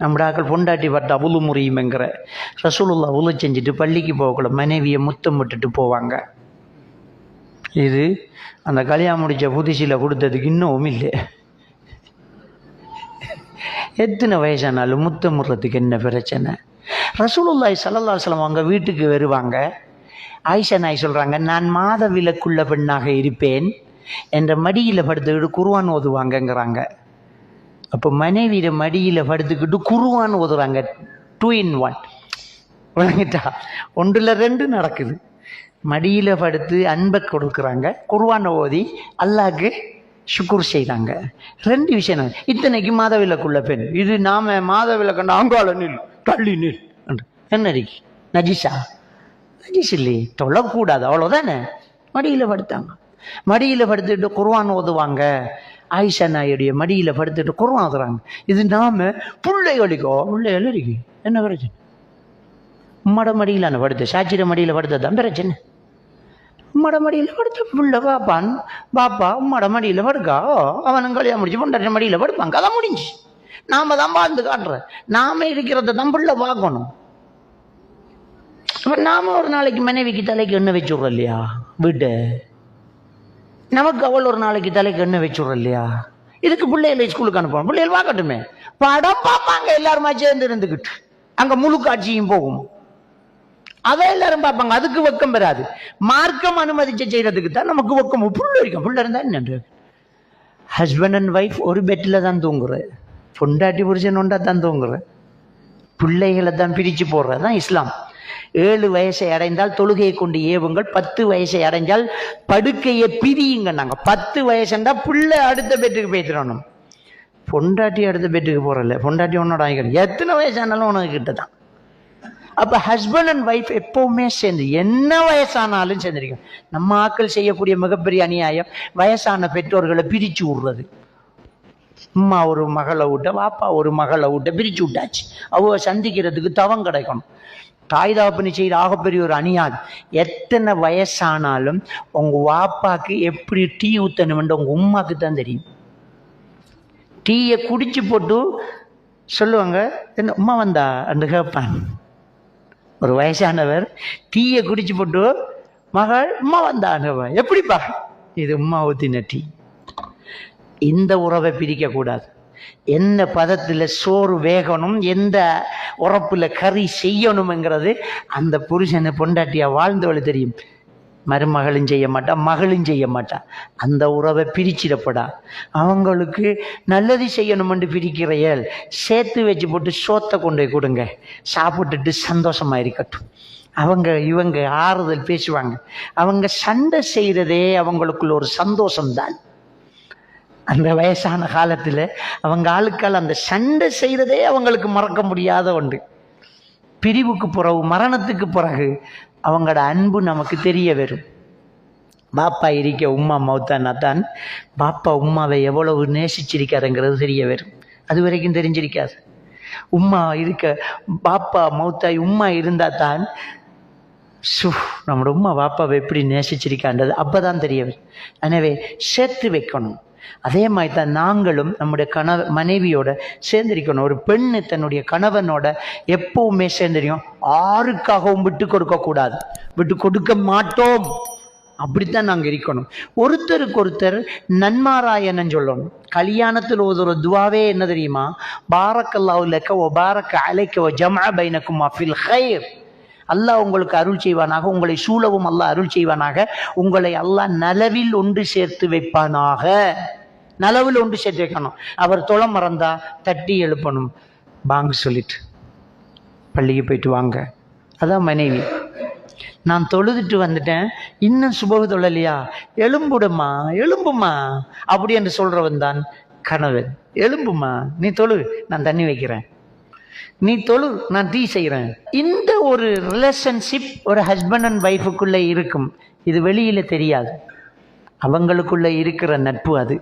நம்மடாக்கள் பொண்டாட்டி பட்ட அவுளு முறியுமெங்கிற. ரசூலுல்லா உழு செஞ்சுட்டு பள்ளிக்கு போகக்குள்ள மனைவியை முத்தம் விட்டுட்டு போவாங்க. இது அந்த கல்யாணம் முடித்த புதுசில் கொடுத்ததுக்கு இன்னும் இல்லை. எத்தனை வயசானாலும் முத்தம் முடுறதுக்கு என்ன பிரச்சனை? ரசூலுல்லாய் சல்லல்லா சலம் அவங்க வீட்டுக்கு வருவாங்க. ஆயிஷா நாய் சொல்கிறாங்க நான் மாத விலக்குள்ள பெண்ணாக இருப்பேன். என்ற மடியில் படுத்துக்கிட்டு குருவான் ஓதுவாங்கங்கிறாங்க. அப்போ மனைவியிட மடியில் படுத்துக்கிட்டு குருவான்னு ஓதுறாங்க. டூ இன் ஒன் விளங்கிட்டா ஒன்றில் ரெண்டு நடக்குது. மடியில் படுத்து அன்பை கொடுக்குறாங்க. குருவானை ஓதி அல்லாக்கு சுக்குர் செய்கிறாங்க ரெண்டு விஷயம் இத்தனைக்கு மாதவிலக்குள்ள பெண். இது நாம மாதவிலக்கண்ட நாங்கால நில் தள்ளி நில். என்ன இருக்கு? நஜிஷா? நஜிஷ் இல்லையே. தொழக்கூடாது. அவ்வளோதானே மடியில் படுத்தாங்க. மடியில் படுத்துட்டு குருவான் ஓதுவாங்க. ஆயிஷா நாயுடைய மடியில் படுத்துட்டு குரம் ஆகுறாங்க இது நாம பிள்ளைகளுக்கோ பிள்ளைகள் இருக்கு. என்ன பிரச்சனை? உம்மட மடியில் படுத்து சாச்சிர மடியில் படுத்ததான் பிரச்சனை? உம்மட மடியில் படுத்த புள்ள பாப்பான் பாப்பா உம்மட மடியில் படுக்கா? ஓ, அவனும் கல்யாணம் முடிச்சு பொண்டாட்டி மடியில் படுப்பான். கதை முடிஞ்சு. நாம தான் வாழ்ந்து காட்டுறோம் நாம இருக்கிறத தான் புள்ள பார்க்கணும். அப்ப நாம ஒரு நாளைக்கு மனைவிக்கு தலைக்கு எண்ணெய் வச்சுடுறோம் இல்லையா? வீட்டை நமக்கு அவள் ஒரு நாளைக்கு தலைக்கு எண்ணெய் வச்சுடுறோம் இல்லையா? இதுக்கு பிள்ளைகளை ஸ்கூலுக்கு அனுப்பணும். பிள்ளைகள் பார்க்கட்டுமே படம் பார்ப்பாங்க எல்லாருமா சேர்ந்து இருந்துக்கிட்டு. அங்கே முழு காட்சியும் போகும். அதை எல்லாரும் பார்ப்பாங்க. அதுக்கு வெக்கம் பெறாது. மார்க்கம் அனுமதிச்சு செய்யறதுக்கு தான் நமக்கு வெக்கம். புள்ள இருக்கும் புள்ள இருந்தா என்ன? ஹஸ்பண்ட் அண்ட் ஒய்ஃப் ஒரு பெட்டில் தான் தூங்குறேன் பொண்டாட்டி புருஷன் ஒன்றா தான் தூங்குற. பிள்ளைகளை தான் பிரித்து போடுறது தான் இஸ்லாம். ஏழு வயசை அடைந்தால் தொழுகையை கொண்டு ஏவுங்கள் பத்து வயசை அடைஞ்சால் படுக்கையை பிரியுங்க நாங்கள் பத்து வயசுண்டா பிள்ளை அடுத்த பெட்டுக்கு போய்த்திடணும் பொண்டாட்டி அடுத்த பெட்டுக்கு போகிறல பொண்டாட்டி உன்னோட ஆகிக்கணும் எத்தனை வயசானாலும் உனக்கு கிட்ட தான் அப்போ ஹஸ்பண்ட் அண்ட் ஒய்ஃப் எப்போவுமே சேர்ந்து என்ன வயசானாலும் சேர்ந்துருக்கோம் நம்ம ஆக்கள் செய்யக்கூடிய மிகப்பெரிய அநியாயம் வயசான பெற்றோர்களை பிரித்து விடுறது. அம்மா ஒரு மகளை விட்ட வாப்பா ஒரு மகளை விட்ட பிரித்து விட்டாச்சு. அவ சந்திக்கிறதுக்கு தவம் கிடைக்கணும். தாய் தாப்பனி செய்கிற ஆகப்பெரிய ஒரு அணியாது எத்தனை வயசானாலும் உங்கள் வாப்பாக்கு எப்படி டீ ஊற்றணுமென்று உங்கள் உமாக்கு தான் தெரியும். டீயை குடிச்சு போட்டு சொல்லுவாங்க என்ன உமா வந்தா? என்று கேட்பான் ஒரு வயசானவர் டீயை குடிச்சு போட்டு மகள் உமா வந்தான்னு எப்படிப்பா? இது உமா ஊற்றின டீ. இந்த உறவை பிரிக்கக்கூடாது. எந்த பதத்தில் சோறு வேகணும் எந்த உறப்பில் கறி செய்யணுங்கிறது அந்த புருஷனை பொண்டாட்டியாக வாழ்ந்தவளை தெரியும். மருமகளும் செய்ய மாட்டா மகளும் செய்ய மாட்டான் அந்த உறவை பிரிச்சிடப்படா. அவங்களுக்கு நல்லது செய்யணுமென்று பிரிக்கிறையல் சேர்த்து வச்சு போட்டு சோத்தை கொண்டு போய் கொடுங்க. சாப்பிட்டுட்டு சந்தோஷமா இருக்கட்டும். அவங்க இவங்க ஆறுதல் பேசுவாங்க. அவங்க சண்டை செய்கிறதே அவங்களுக்குள்ள ஒரு சந்தோஷம்தான். அந்த வயசான காலத்தில் அவங்க ஆளுக்கால் அந்த சண்டை செய்கிறதே அவங்களுக்கு மறக்க முடியாத ஒன்று. பிரிவுக்கு பிறகு மரணத்துக்கு பிறகு அவங்களோட அன்பு நமக்கு தெரிய வரும். பாப்பா இருக்க உம்மா மௌத்தானா தான். பாப்பா உம்மாவை எவ்வளவு நேசிச்சிருக்காருங்கிறது தெரிய வரும். அது வரைக்கும் தெரிஞ்சிருக்காது. உம்மா இருக்க பாப்பா மௌத்தாய் உம்மா இருந்தால் தான் சு நம்மளோட உம்மா பாப்பாவை எப்படி நேசிச்சிருக்கான்றது அப்போ தான் தெரிய வரும். எனவே சேர்த்து வைக்கணும். அதே மாதிரி தான் நாங்களும் நம்முடைய கணவ மனைவியோட சேர்ந்திருக்கணும். ஒரு பெண்ணு தன்னுடைய கணவனோட எப்பவுமே சேர்ந்திருக்கும் ஆருக்காகவும் விட்டு கொடுக்கக்கூடாது விட்டு கொடுக்க மாட்டோம். அப்படித்தான் நாங்கள் இருக்கணும். ஒருத்தருக்கு ஒருத்தர் நன்மாராயணன் சொல்லணும். கல்யாணத்தில் ஒரு துவாவே என்ன தெரியுமா? பாரக்கல்லாவு லக்க ஒ பாரக்க அலைக்க ஒ ஜமா பைனக்குமா ஃபில் ஹைர் அல்லாஹ் உங்களுக்கு அருள் செய்வானாக உங்களை சூழவும் அல்லாஹ் அருள் செய்வானாக. உங்களை அல்லாஹ் நலவில் ஒன்று சேர்த்து வைப்பானாக. நலவில் ஒன்று சேர்த்து வைக்கணும். அவர் தொலை மறந்தா தட்டி எழுப்பணும். பாங்கு சொல்லிட்டு. பள்ளிக்கு போயிட்டு வாங்க. அதான் மனைவி. நான் தொழுதுட்டு வந்துட்டேன். இன்னும் சுபகு தொழலையா? எலும்புடுமா எலும்புமா அப்படி என்று சொல்றவன் தான் கணவன். எலும்புமா நீ தொழு. நான் தண்ணி வைக்கிறேன். நீ தொழு நான் டீ செய்கிறேன் இந்த ஒரு ரிலேஷன்ஷிப் ஒரு ஹஸ்பண்ட் அண்ட் ஒய்ஃபுக்குள்ளே இருக்கும். இது வெளியில் தெரியாது. அவங்களுக்குள்ளே இருக்கிற நட்பு அது.